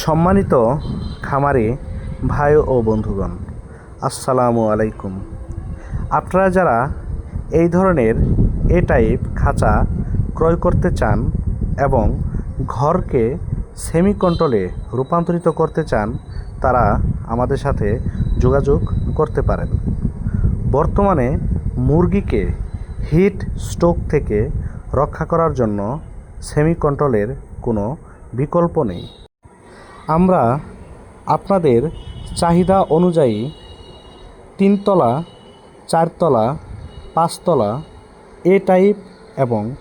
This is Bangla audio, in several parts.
সম্মানিত খামারি ভাই ও বন্ধুগণ, আসসালামু আলাইকুম। আপনারা যারা এই ধরনের এ টাইপ খাঁচা ক্রয় করতে চান এবং ঘরকে সেমি কন্ট্রোলে রূপান্তরিত করতে চান, তারা আমাদের সাথে যোগাযোগ করতে পারেন। বর্তমানে মুরগিকে হিট স্ট্রোক থেকে রক্ষা করার জন্য সেমি কন্ট্রোলের কোনো বিকল্প নেই। আমরা আপনাদের চাহিদা অনুযায়ী তিনতলা, চারতলা, পাঁচতলা, এ টাইপ এবং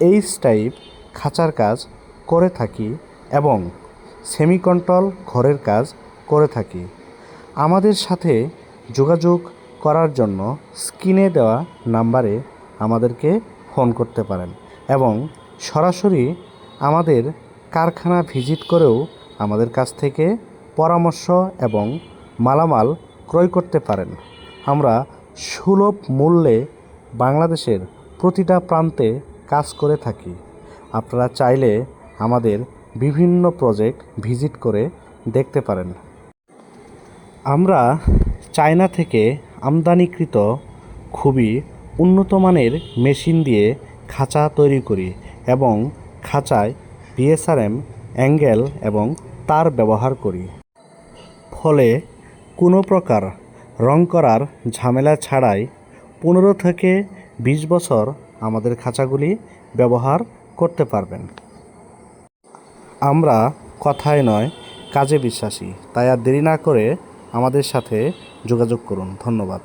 এইচ টাইপ খাঁচার কাজ করে থাকি এবং সেমি কন্ট্রোল ঘরের কাজ করে থাকি। আমাদের সাথে যোগাযোগ করার জন্য স্ক্রিনে দেওয়া নাম্বারে আমাদেরকে ফোন করতে পারেন এবং সরাসরি আমাদের কারখানা ভিজিট করেও আমাদের কাছ থেকে পরামর্শ এবং মালামাল ক্রয় করতে পারেন। আমরা সুলভ মূল্যে বাংলাদেশের প্রতিটা প্রান্তে কাজ করে থাকি। আপনারা চাইলে আমাদের বিভিন্ন প্রজেক্ট ভিজিট করে দেখতে পারেন। আমরা চায়না থেকে আমদানিকৃত খুবই উন্নত মানের মেশিন দিয়ে খাঁচা তৈরি করি এবং খাঁচায় বিএসআরএম, অ্যাঙ্গেল এবং তার ব্যবহার করি। ফলে কোনো প্রকার রং করার ঝামেলা ছাড়াই পনেরো থেকে বিশ বছর আমাদের খাঁচাগুলি ব্যবহার করতে পারবেন। আমরা কথায় নয়, কাজে বিশ্বাসী, তাই আর দেরি না করে আমাদের সাথে যোগাযোগ করুন। ধন্যবাদ।